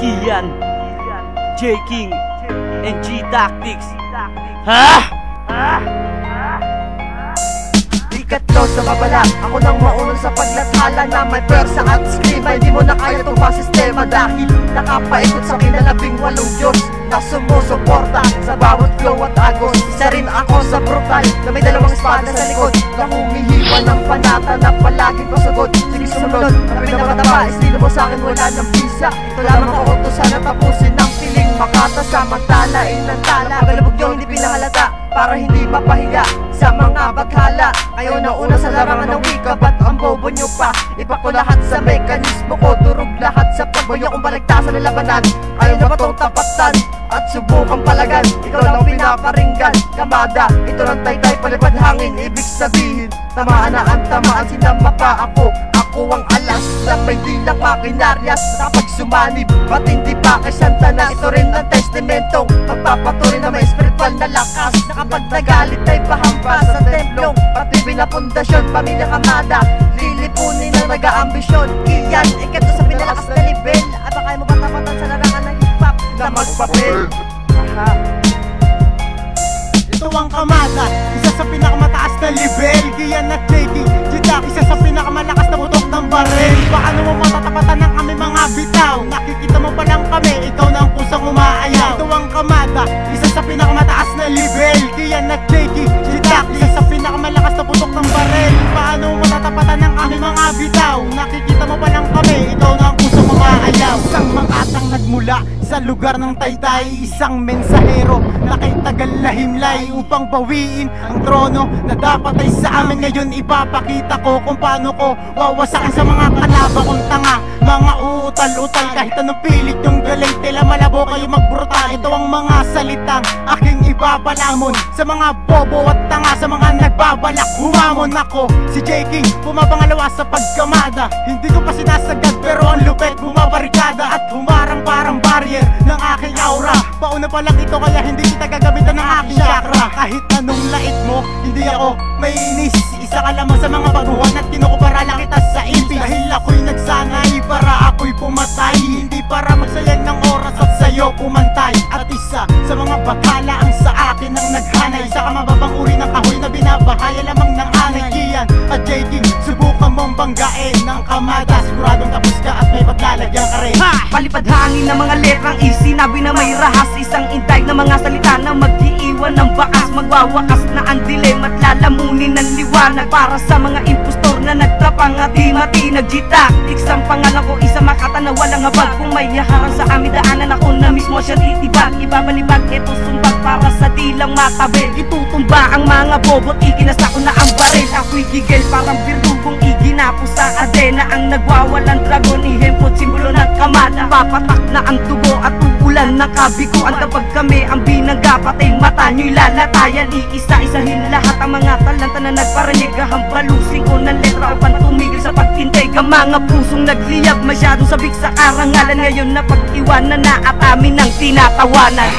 Gian, J. King, and G Tactics. Ha? Ikatlo sa babala Ako nang maunang sa paglathala Na may pwersa at skriba Hindi mo na kaya itong sistema Dahil nakapaikot sa kinalabing walong Diyos Na sumusuporta sa bawat flow at agos. Isa rin ako sa brutal Na may dalawang espada sa likod. Na humihiwa ng panata Na palaging pasagod Sige sumunod Na pinamataba Estilo mo sa akin wala ng visa Ito lamang ako to sana tapusin ng piling Makata samantala Inantala Pagalabog nyo hindi pinahalata. Para hindi mapahiga sa mga bakhala. Kayo na una sa larangan ng wika Ba't ang bobo nyo pa? Ipa ko lahat sa mekanismo ko Durog lahat sa pagboyo kong balagtasan ng labanan Ayaw na ba tong tapatan? At subukang palagan? Ikaw lang pinaparinggan Kamada, ito lang taytay palipad hangin. Ibig sabihin, tamaan na ang tamaan Sinama pa ako ako ang alas ng may dilang makinarya Kapag sumanib, ba't hindi pa kay Santana Ito rin ang testimentong Magpapatuloy na may spiritual na lakas. Na kapag nagalit ay pahampas sa templong Pati pinapundasyon, pamilya kamada. Lilipunin ang nag-aambisyon. Iyan, ikato sa pinalakas na level. At baka mo ba tapatan sa larangan ng hip-hop Na magpapel sa lugar ng taytay Isang mensahero na kay tagal na himlay Upang bawiin ang trono na dapat ay sa amin Ngayon. Ipapakita ko kung paano ko wawasakin sa mga kalaban kong tanga. Mga uutal-utal kahit anong pilit yung galing Tila malabo kayo magbrutal Ito ang mga salitang aking ibabalamon. Sa mga bobo at tanga Sa mga nagbabalak humamon ako. Si J. King pumapangalawa sa pagkamada. Hindi ko pa sinasagad pa lang ito kaya hindi kita gagamitan ng aking chakra. Kahit anong lait mo, hindi ako may inis Isa ka lamang sa mga baguhan at kinukupara lang kita sa impis Dahil ako'y nagsanay para ako'y pumatay. Hindi para magsayang ng oras at sa'yo pumantay. At isa sa mga bakala ang sa akin ang naghanay. Isa ka mababang uri ng kahoy na binabahaya lamang ng anay. Kian at J-King, subukan mong banggain ng kamada. Siguradong tapos ka at may paglalagyan ka rin. Ha! Palipad hangin ng mga letrang may rahas Isang intay na mga salita na mag-iiwan ng bakas. Magwawakas na ang dilim at lalamunin ng liwanag Para sa mga impostor na nagtrapang at di matinag. G-Tactics ang pangalan ko isa makata na walang habag. Kung may yaharang sa amin daanan ako na mismo siya titibag Ibabalibag ito sumbag para sa dilang matabel Itutumba ang mga bobo at ikinasa ko na ang baril. Ako'y gigil parang birdugong iginapo sa adena. Ang nagwawalang dragon ihempot simbolo ng kamada. Papatak na ang tugo at uulan na kabiguan Kapag kami ang binangga patay mata nyo'y lalatayan. Iisa-isahin lahat ang mga talanta na nagparanig Hampalusing ko ng letra upang tumigil sa pagtintay. Ka mga pusong nagliyab masyadong sabik sa karangalan. Ngayon na pag-iwanan na at amin ang tinatawanan